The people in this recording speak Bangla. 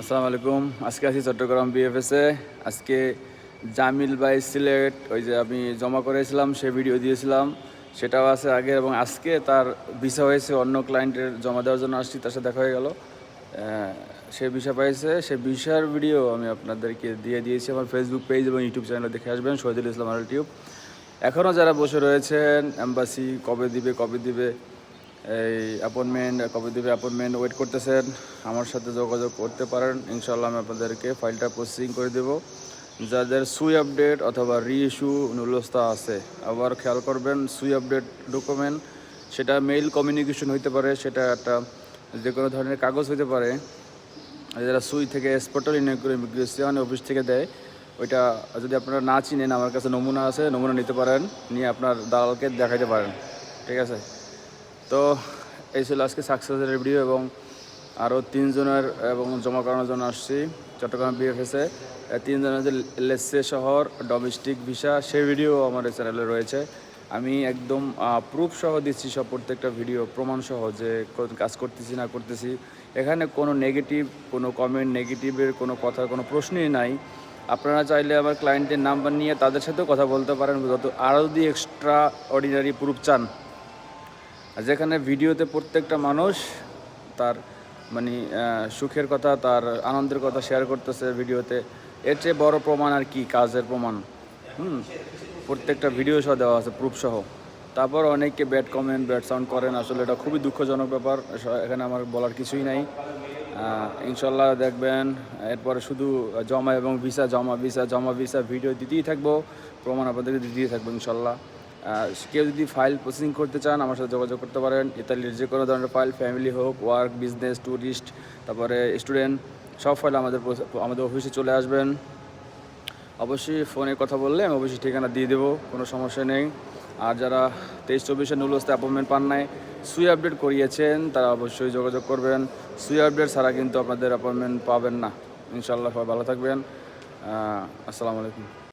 আসসালামু আলাইকুম। আজকে আছি চট্টগ্রাম বিএফএসে আজকে জামিল বাই সিলেট, ওই যে আমি জমা করেছিলাম, সে ভিডিও দিয়েছিলাম। সেটাও আছে আগে এবং আজকে তার ভিসা হয়েছে, অন্য ক্লায়েন্টের জমা দেওয়ার জন্য আসছি, তার সাথে দেখা হয়ে গেল। সে ভিসা পাইছে। সে ভিসার ভিডিও আমি আপনাদেরকে দিয়ে দিয়েছি আমার ফেসবুক পেজ এবং ইউটিউব চ্যানেলে দেখে আসবেন, শহীদুল ইসলাম আর ইউটিউব এখনও যারা বসে রয়েছেন এম্বাসি কবে দিবে কবে দিবে এই অ্যাপয়েন্টমেন্ট কবে অ্যাপয়েন্টমেন্ট ওয়েট করতেছেন। আমার সাথে যোগাযোগ করতে পারেন। ইনশাল্লাহ আমি আপনাদেরকে ফাইলটা প্রসেসিং করে দেব। যাদের সুই আপডেট অথবা রি ইস্যু নুলস্তা আছে, আবার খেয়াল করবেন, সুই আপডেট ডকুমেন্ট সেটা মেইল কমিউনিকেশন হইতে পারে, সেটা একটা যে কোনো ধরনের কাগজ হইতে পারে। যারা সুই থেকে স্পোর্টাল ইমিগ্রেশন অফিস থেকে দেয়, ওইটা যদি আপনারা না চিনেন, আমার কাছে নমুনা আছে, নমুনা নিতে পারেন, নিয়ে আপনার দালালকে দেখাইতে পারেন। ঠিক আছে? তো এই ছিল আজকে সাকসেসের ভিডিও এবং আরও তিনজনের এবং জমা করানোর জন্য আসছি। চট্টগ্রাম বিএফএসে তিনজনের যে লেসে শহর ডোমেস্টিক ভিসা সেই ভিডিও আমার এই চ্যানেলে রয়েছে। আমি একদম প্রুফ সহ দিচ্ছি সব প্রত্যেকটা ভিডিও প্রমাণ সহ যে কাজ করতেছি, না করতেছি। এখানে কোনো নেগেটিভ কোনো কমেন্ট নেগেটিভের কোনো কথার কোনো প্রশ্নই নাই। আপনারা চাইলে আমার ক্লায়েন্টের নাম্বার নিয়ে তাদের সাথেও কথা বলতে পারেন, যত আরও যদি এক্সট্রা অর্ডিনারি প্রুফ চান। যেখানে ভিডিওতে প্রত্যেকটা মানুষ তার মানে সুখের কথা, তার আনন্দের কথা শেয়ার করতেছে ভিডিওতে। এর চেয়ে বড় প্রমাণ আর কি, কাজের প্রমাণ। হুম, প্রত্যেকটা ভিডিও সহ দেওয়া আছে প্রুফ সহ। তারপর অনেকে ব্যাড কমেন্ট ব্যাড সাউন্ড করেন, আসলে এটা খুবই দুঃখজনক ব্যাপার এখানে আমার বলার কিছুই নাই। ইনশাল্লাহ দেখবেন, এরপরে শুধু জমা এবং ভিসা, জমা ভিসা জমা, ভিসা ভিডিও দিতেই থাকব, প্রমাণ আপনাদেরকে দিতেই থাকব ইনশাল্লাহ কেউ যদি ফাইল প্রসেসিং করতে চান, আমার সাথে যোগাযোগ করতে পারেন। ইতালির যে কোনো ধরনের ফাইল ফ্যামিলি হোক ওয়ার্ক বিজনেস ট্যুরিস্ট তারপরে স্টুডেন্ট সব ফাইল আমাদের আমাদের অফিসে চলে আসবেন। অবশ্যই ফোনে কথা বললে আমি অবশ্যই ঠিকানা দিয়ে দেবো, কোনো সমস্যা নেই। আর যারা তেইশ চব্বিশে নুলস্তে অ্যাপয়েন্টমেন্ট পান নাই, সুই আপডেট করিয়েছেন, তারা অবশ্যই যোগাযোগ করবেন। সুই আপডেট ছাড়া কিন্তু আপনাদের অ্যাপয়েন্টমেন্ট পাবেন না। ইনশাল্লাহ ভালো থাকবেন। আসসালামু আলাইকুম।